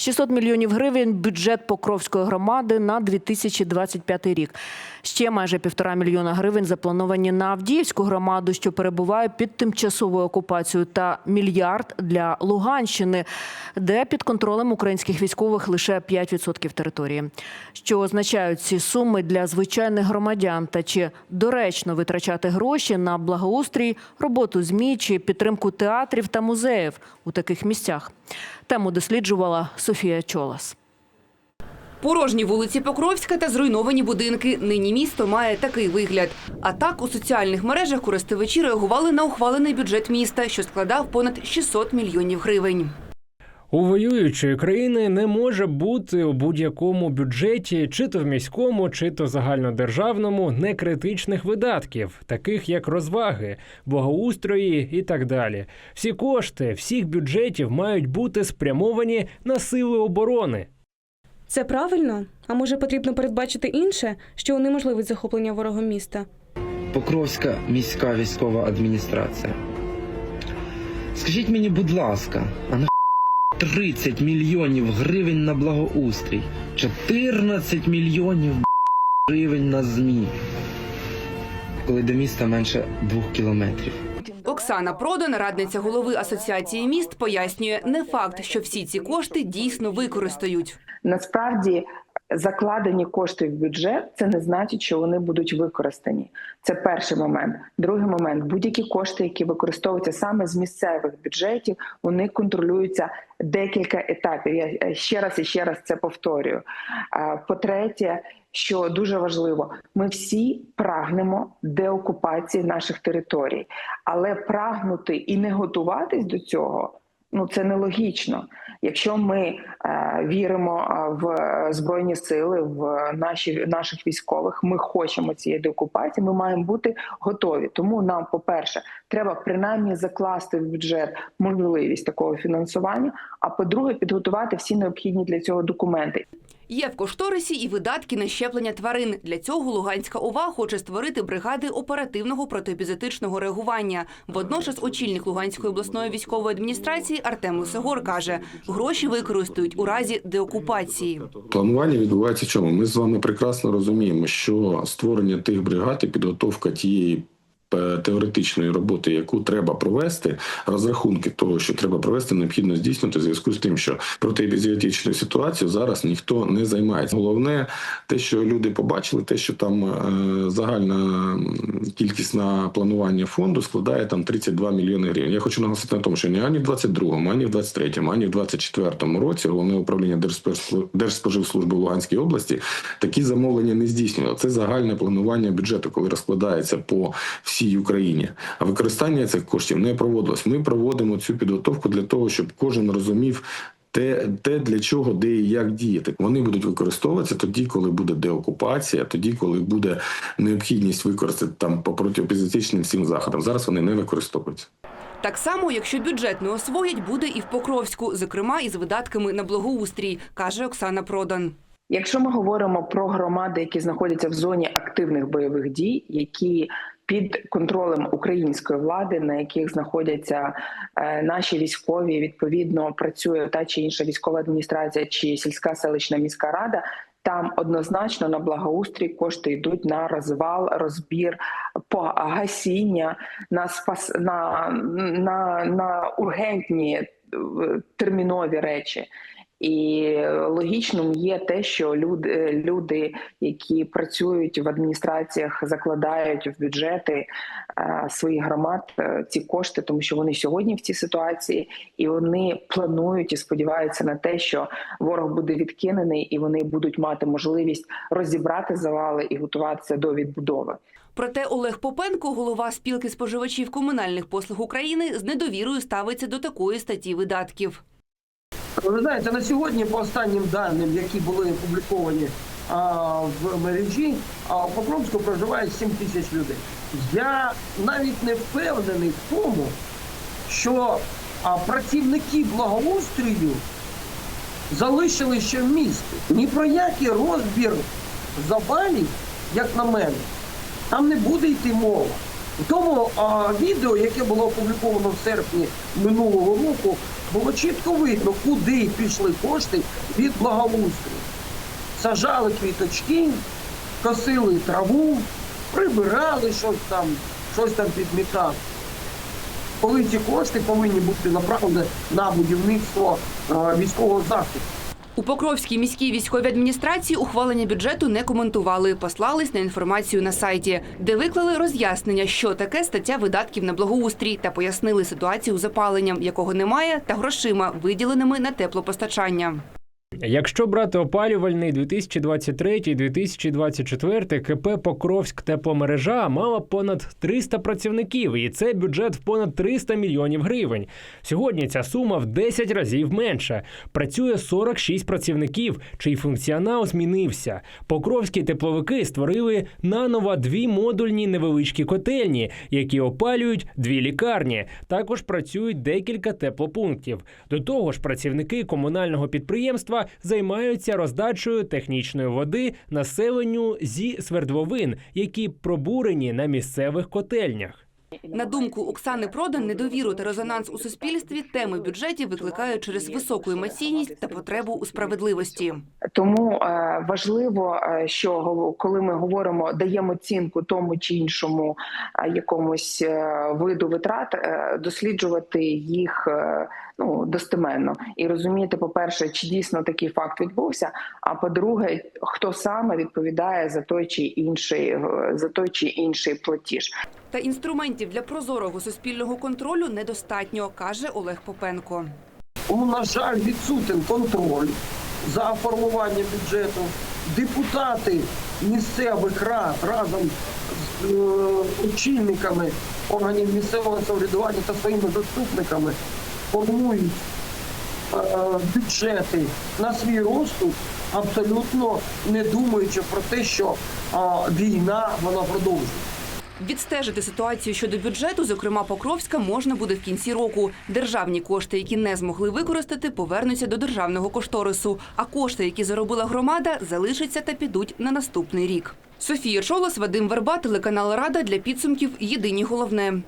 600 мільйонів гривень бюджет Покровської громади на 2025 рік. Ще майже півтора мільйона гривень заплановані на Авдіївську громаду, що перебуває під тимчасовою окупацією, та мільярд для Луганщини, де під контролем українських військових лише 5% території. Що означають ці суми для звичайних громадян та чи доречно витрачати гроші на благоустрій, роботу ЗМІ чи підтримку театрів та музеїв у таких місцях? Тему досліджувала Софія Чолас. Порожні вулиці Покровська та зруйновані будинки. Нині місто має такий вигляд. А так у соціальних мережах користувачі реагували на ухвалений бюджет міста, що складав понад 600 мільйонів гривень. У воюючої країни не може бути у будь-якому бюджеті, чи то в міському, чи то загальнодержавному, некритичних видатків, таких як розваги, благоустрої і так далі. Всі кошти всіх бюджетів мають бути спрямовані на сили оборони. Це правильно? А може потрібно передбачити інше, що унеможливить захоплення ворогом міста? Покровська міська військова адміністрація. Скажіть мені, будь ласка, а на 30 мільйонів гривень на благоустрій, 14 мільйонів гривень на ЗМІ, коли до міста менше двох кілометрів. Оксана Продан, радниця голови асоціації міст, пояснює не факт, що всі ці кошти дійсно використають. Насправді закладені кошти в бюджет це не значить, що вони будуть використані. Це перший момент. Другий момент будь-які кошти, які використовуються саме з місцевих бюджетів, вони контролюються декілька етапів. Я е, ще раз і ще раз це повторюю. По-третє, що дуже важливо, ми всі прагнемо деокупації наших територій, але прагнути і не готуватись до цього. Ну це нелогічно. Якщо ми е, віримо е, в збройні сили, в наші наших військових, ми хочемо цієї деокупації, ми маємо бути готові. Тому нам, по-перше, треба принаймні закласти в бюджет можливість такого фінансування. А по-друге, підготувати всі необхідні для цього документи. Є в кошторисі і видатки на щеплення тварин. Для цього Луганська ОВА хоче створити бригади оперативного протиепізотичного реагування. Водночас очільник Луганської обласної військової адміністрації Артем Лисогор каже, гроші використають у разі деокупації. Планування відбувається чому? Ми з вами прекрасно розуміємо, що створення тих бригад і підготовка тієї теоретичної роботи, яку треба провести, розрахунки того, що треба провести, необхідно здійснити в зв'язку з тим, що протиепізіотичною ситуацією зараз ніхто не займається. Головне, те, що люди побачили, те, що там е, загальна кількість на планування фонду складає там 32 мільйони гривень. Я хочу наголосити на тому, що ні ані в 22-му, ані в 23-му, ані в 24-му році головне управління Держспоживслужби в Луганській області такі замовлення не здійснювало. Це загальне планування бюджету, коли розкладається по всій Україні. А використання цих коштів не проводилось. Ми проводимо цю підготовку для того, щоб кожен розумів. Те, те, для чого, де і як діяти, вони будуть використовуватися тоді, коли буде деокупація, тоді, коли буде необхідність використати там по протиопозиційним всім заходам. Зараз вони не використовуються. Так само, якщо бюджет не освоять, буде і в Покровську, зокрема із видатками на благоустрій, каже Оксана Продан. Якщо ми говоримо про громади, які знаходяться в зоні активних бойових дій, які під контролем української влади, на яких знаходяться е, наші військові, відповідно працює та чи інша військова адміністрація, чи сільська селищна міська рада. Там однозначно на благоустрій кошти йдуть на розвал, розбір, погасіння, на спас на, на, на ургентні е, термінові речі. І логічним є те, що люди, люди, які працюють в адміністраціях, закладають в бюджети е, своїх громад е, ці кошти, тому що вони сьогодні в цій ситуації, і вони планують і сподіваються на те, що ворог буде відкинений, і вони будуть мати можливість розібрати завали і готуватися до відбудови. Проте Олег Попенко, голова спілки споживачів комунальних послуг України, з недовірою ставиться до такої статті видатків. Ви знаєте, на сьогодні, по останнім даним, які були опубліковані а, в мережі, а, в Покровську проживає 7 тисяч людей. Я навіть не впевнений в тому, що а, працівники благоустрою залишили ще в місті. Ні про який розбір завалів, як на мене, там не буде йти мова. В тому а, відео, яке було опубліковано в серпні минулого року, було чітко видно, куди пішли кошти від благоустрою. Сажали квіточки, косили траву, прибирали щось там, щось там підмітали. Коли ці кошти повинні бути направлені на будівництво е, військового захисту. У Покровській міській військовій адміністрації ухвалення бюджету не коментували, послались на інформацію на сайті, де виклали роз'яснення, що таке стаття видатків на благоустрій, та пояснили ситуацію з опаленням, якого немає, та грошима, виділеними на теплопостачання. Якщо брати опалювальний 2023-2024, КП Покровськ тепломережа мала понад 300 працівників, і це бюджет в понад 300 мільйонів гривень. Сьогодні ця сума в 10 разів менша. Працює 46 працівників, чий функціонал змінився. Покровські тепловики створили наново дві модульні невеличкі котельні, які опалюють дві лікарні. Також працюють декілька теплопунктів. До того ж, працівники комунального підприємства займаються роздачею технічної води населенню зі свердловин, які пробурені на місцевих котельнях. На думку Оксани Продан, недовіру та резонанс у суспільстві теми бюджетів викликають через високу емоційність та потребу у справедливості. Тому е, важливо, е, що коли ми говоримо, даємо оцінку тому чи іншому е, якомусь е, виду витрат, е, досліджувати їх е, ну достеменно і розуміти, по-перше, чи дійсно такий факт відбувся. А по-друге, хто саме відповідає за той чи інший за той чи інший платіж. Та інструментів для прозорого суспільного контролю недостатньо, каже Олег Попенко. Тому, на жаль, відсутен контроль за формуванням бюджету. Депутати місцевих рад разом з е, очільниками органів місцевого самоврядування та своїми заступниками формують е, бюджети на свій розсуд, абсолютно не думаючи про те, що е, війна вона продовжується. Відстежити ситуацію щодо бюджету, зокрема Покровська, можна буде в кінці року. Державні кошти, які не змогли використати, повернуться до державного кошторису. А кошти, які заробила громада, залишаться та підуть на наступний рік. Софія Чолос, Вадим Верба, телеканал Рада для підсумків. Єдині головне.